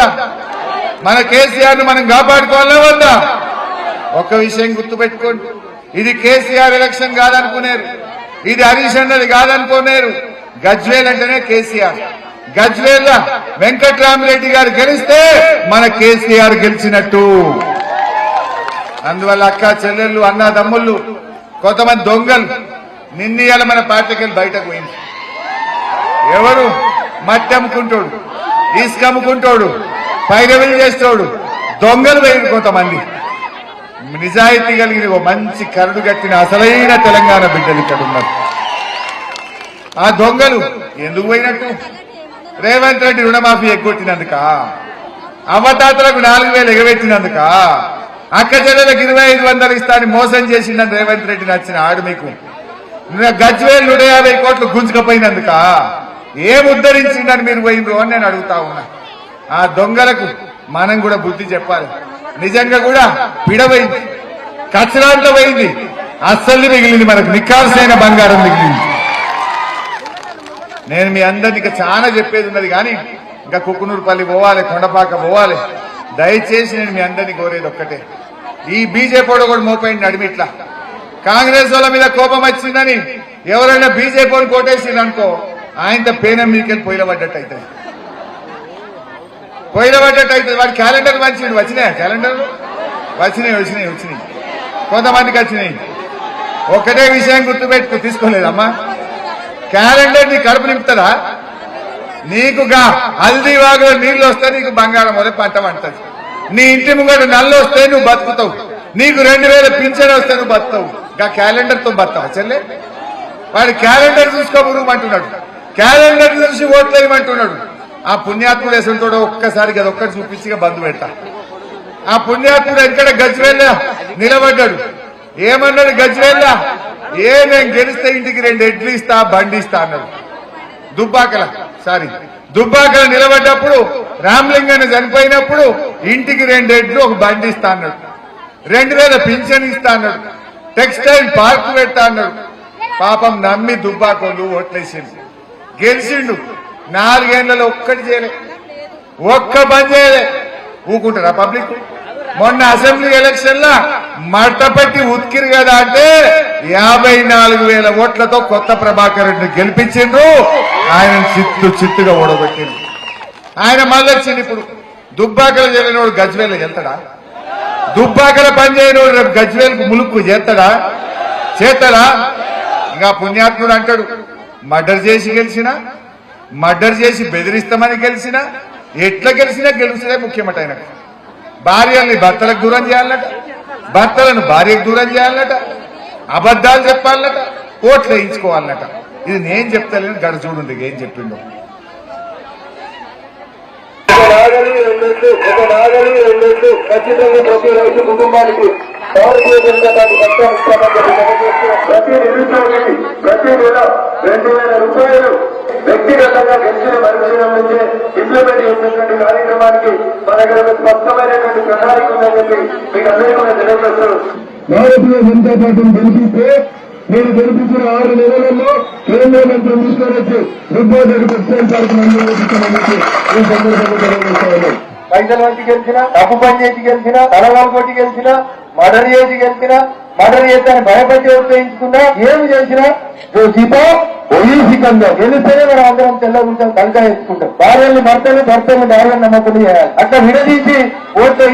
వద్దా? మన కేసీఆర్ను మనం కాపాడుకోవాలా వద్దా? ఒక్క విషయం గుర్తుపెట్టుకోండి. ఇది కేసీఆర్ ఎలక్షన్ కాదనుకునేరు. ఇది హరీష్ అన్నది కాదనుకునేరు. గజ్వేల్ అంటేనే కేసీఆర్. గజ్వేల్ వెంకట్రామరెడ్డి గారు గెలిస్తే మన కేసీఆర్ గెలిచినట్టు. అందువల్ల అక్క చెల్లెళ్ళు అన్న తమ్ముళ్ళు కొంతమంది దొంగలు నిన్నీయాల మన పార్టీకి వెళ్ళి బయటకు పోయింది ఎవరు? మట్టి అమ్ముకుంటాడు ఇసుక అమ్ముకుంటాడు పైరవిలు చేస్తాడు దొంగలు పోయింది కొంతమంది. నిజాయితీ కలిగిన ఓ మంచి కరుడు కట్టిన అసలైన తెలంగాణ బిడ్డలు ఇక్కడ ఉన్నారు. ఆ దొంగలు ఎందుకు పోయినట్టు? రేవంత్ రెడ్డి రుణమాఫీ ఎగ్గొట్టినందుక? అవతాతలకు నాలుగు వేలు ఎగబెట్టినందుక? అక్క చెల్లెలకు ఇరవై ఐదు వందలు ఇస్తాను మోసం చేసిందని రేవంత్ రెడ్డి నచ్చిన ఆడు మీకు. గజ్వేల్ నూట యాభై కోట్లు గుంజుకపోయినందుక? ఏం ఉద్ధరించిందని మీరు పోయినరు అని నేను అడుగుతా ఉన్నా. ఆ దొంగలకు మనం కూడా బుద్ధి చెప్పాలి. నిజంగా కూడా పిడవైంది కచరాంట్లో పోయింది. అస్సలు మిగిలింది మనకు. నికాల్సైన బంగారం మిగిలింది. నేను మీ అందరిని చాలా చెప్పేది ఉన్నది కానీ ఇంకా కుక్కునూరుపల్లి పోవాలి కొండపాక పోవాలి. దయచేసి నేను మీ అందరిని కోరేది ఒక్కటే. ఈ బీజేపీ కూడా మోపోయింది నడిమిట్లా కాంగ్రెస్ వాళ్ళ మీద కోపం వచ్చిందని ఎవరైనా బీజేపీని కోటేసిండ్రు అనుకో ఆయనతో పేనం మీకెళ్ళి పొయ్యిల పడ్డట్టు అవుతుంది పొయ్యిల పడ్డట్టు అవుతుంది వాడి క్యాలెండర్ మంచిది వచ్చినాయా క్యాలెండర్ వచ్చినాయి వచ్చినాయి వచ్చినాయి. కొంతమందికి వచ్చినాయి. ఒకటే విషయం గుర్తుపెట్టుకు తీసుకోలేదమ్మా. క్యాలెండర్ నీ కడుపు నింపుతుందా? నీకు గా హల్దీ వాగులో నీళ్ళు వస్తే నీకు బంగారం వల్ల పంట పంటది నీ ఇంటి ముంగట నల్లు వస్తే నువ్వు బతుకుతావు. నీకు రెండు వేల పింఛన్ వస్తే నువ్వు బతుకుతావు. గా క్యాలెండర్తో చెల్లె? వాడు క్యాలెండర్ చూసుకోబురుమంటున్నాడు క్యాలెండర్ చూసి ఓట్లేయమంటున్నాడు ఆ పుణ్యాత్ముడు వేసుంటాడు ఒక్కసారి అది ఒక్కటి చూపించి బంధు పెడతా. ఆ పుణ్యాత్ముడు ఎక్కడ గజ్వేళ్ళ నిలబడ్డాడు. ఏమన్నాడు గజ్వేళ్ళ ఏ నేను గెలిస్తే ఇంటికి రెండు ఎడ్లు ఇస్తా బండి ఇస్తా అన్నాడు. దుబ్బాకల సారీ దుబ్బాకల నిలబడ్డప్పుడు రామలింగన్న చనిపోయినప్పుడు ఇంటికి రెండు ఎడ్లు ఒక బండి ఇస్తా అన్నాడు. రెండు వేల పింఛన్ ఇస్తా అన్నాడు. టెక్స్టైల్ పార్క్ పెడతా అన్నాడు. పాపం నమ్మి దుబ్బాకోళ్ళు ఓట్లేసింది గెలిచిండు. నాలుగేళ్ళలో ఒక్కటి చేయలే. ఒక్క పని చేయలే. ఊకుంటారా పబ్లిక్? మొన్న అసెంబ్లీ ఎలక్షన్ లా మట్టపట్టి ఉతికిరు కదా అంటే యాభై నాలుగు వేల ఓట్లతో కొత్త ప్రభాకర్ రెడ్డిని గెలిపించిండ్రు. ఆయన చిత్తు చిత్తుగా ఓడబెట్టిండ్రు ఆయన మళ్ళీ వచ్చింది ఇప్పుడు. దుబ్బాకల చేయలేనోడు గజ్వేల్ వెళ్తాడా? దుబ్బాకల పని చేయనివాడు రేపు గజ్వేల్ ములుక్కు చేస్తాడా? చేస్తాడా? ఇంకా పుణ్యాత్ముడు అంటాడు. మర్డర్ చేసి గెలిచినా మర్డర్ చేసి బెదిరిస్తామని గెలిచినా ఎట్లా గెలిచినా గెలిచినే ముఖ్యమట ఆయనకు. భార్యల్ని భర్తలకు దూరం చేయాలట భర్తలను భార్యకు దూరం చేయాలట అబద్ధాలు చెప్పాలట ఓట్లు వేయించుకోవాలట. ఇది నేను చెప్తాను గడ చూడండి ఏం చెప్పిండో ఒక నాగలి రెండెట్లు ఒక చేస్తూ ఖచ్చితంగా ప్రతి రైతు కుటుంబానికి భారతీయ జనతా పార్టీ పక్షాన ఇస్తామని ప్రతి నిరుద్యోగికి ప్రతి నెల రెండు వేల రూపాయలు వ్యక్తిగతంగా పెంచిన పరిశీలన నుంచే ఇంప్లిమెంట్ చేసినటువంటి కార్యక్రమానికి మన దగ్గర స్పష్టమైనటువంటి ప్రణాళిక ఉందని చెప్పి మీకు అందరికీ కూడా తెలియజేస్తారు భారతీయ జనతా పార్టీని గెలిపిస్తే నేను గెలిపించిన ఆరు నెలలలో కేంద్ర మంత్రి తీసుకొని రిపోర్టర్ టెక్స్టైల్ పార్క్ మంజూరు ఈ సందర్భంగా తెలియజేస్తా పైసలు వంటి గెలిచినా డబ్బు పని చేసి గెలిచినా తలవాలు కొట్టి గెలిచినా మర్డర్ చేసి గెలిచినా మర్డర్ చేస్తే భయపడి ఉపయోగించుకున్నా ఏమి చేసినా సీతో ఒయి సికంగా గెలిస్తేనే మనం అందరం తెల్లగుంటాం కూర్చొని వేసుకుంటాం. భార్యల్ని భర్తలు భర్తలు భార్యను నమ్మకం చేయాలి. అట్లా విడదీసి ఓట్లు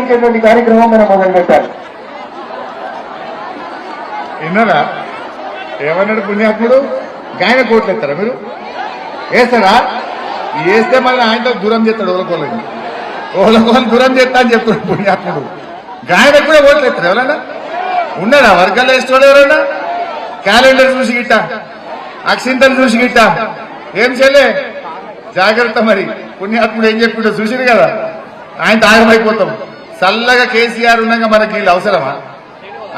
కార్యక్రమం మనం మొదలు పెట్టాలి విన్నారా? ఏమన్నాడు పుణ్యాత్ముడు? గాయన కోట్లు ఎత్తారా మీరు? వేస్తారా? వేస్తే మళ్ళీ ఆయనతో దూరం చేస్తాడు ఎవరికోలేదు ఓలకోని దూరం చేస్తా అని చెప్తాడు పుణ్యాత్ముడు. గాయన కూడా ఓట్లు ఎత్తారు ఎవరన్నా? ఉన్నాడా? వర్గాలు వేసుకోడు ఎవరన్నా? క్యాలెండర్ చూసి గిట్ట. అక్షింతలు చూసి గిట్ట. ఏం చేయలే జాగ్రత్త మరి. పుణ్యాత్ముడు ఏం చెప్పిండో చూసింది కదా. ఆయన దాగమైపోతాం చల్లగా కేసీఆర్ ఉన్నాక మనకి వీళ్ళు అవసరమా?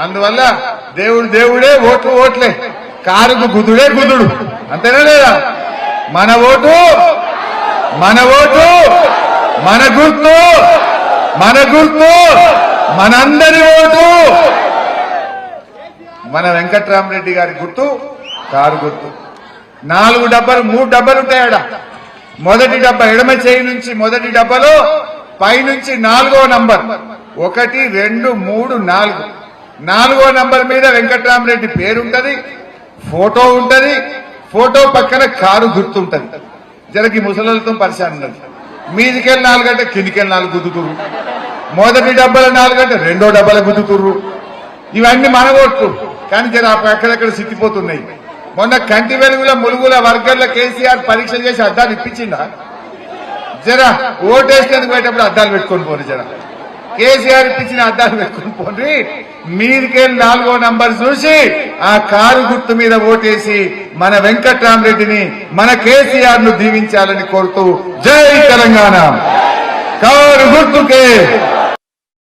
అందువల్ల దేవుడు దేవుడే ఓట్లు ఓట్లే. కారుకు గుదుడే గుదుడు. అంతేనా లేదా? మన ఓటు! మన ఓటు! మన గుర్తు మన గుర్తు మనందరి ఓటు. మన వెంకట్రామరెడ్డి గారి గుర్తు కారు గుర్తు. నాలుగు డబ్బాలు మూడు డబ్బాలు ఉంటాయాడ మొదటి డబ్బా ఎడమ చేయి నుంచి మొదటి డబ్బాలో పైనుంచి నాలుగో నంబర్. ఒకటి రెండు మూడు నాలుగు. నాలుగో నంబర్ మీద వెంకట్రామరెడ్డి పేరుంటది ఫోటో ఉంటది ఫోటో పక్కన కారు గుర్తుంటది. జరకి ముసలతో పరిశాన్ ఉన్నది మీదికెళ్ళి నాలుగంటే కిందికెళ్ళి నాలుగు గుద్దుతురు మొదటి డబ్బాల నాలుగంటే రెండో డబ్బాల గుద్దుతుర్రు. ఇవన్నీ మనగొట్టు. కానీ జర అక్కడక్కడ సిక్కిపోతున్నాయి మొన్న కంటి వెలుగుల ములుగుల వర్గర్ల కేసీఆర్ పరీక్ష చేసి అద్దాలు ఇప్పించిందా జర ఓటేసినందుకు పోయేటప్పుడు అద్దాలు పెట్టుకొని పోరు జర. కేసీఆర్ ఇప్పించిన అద్దాలు పెట్టుకుని పోండి. నాలుగో నంబర్ చూసి ఆ కారు గుర్తు మీద ఓటేసి మన వెంకట్రామరెడ్డిని మన కేసీఆర్ను దీవించాలని కోరుతూ జై తెలంగాణ. కారు గుర్తుకే.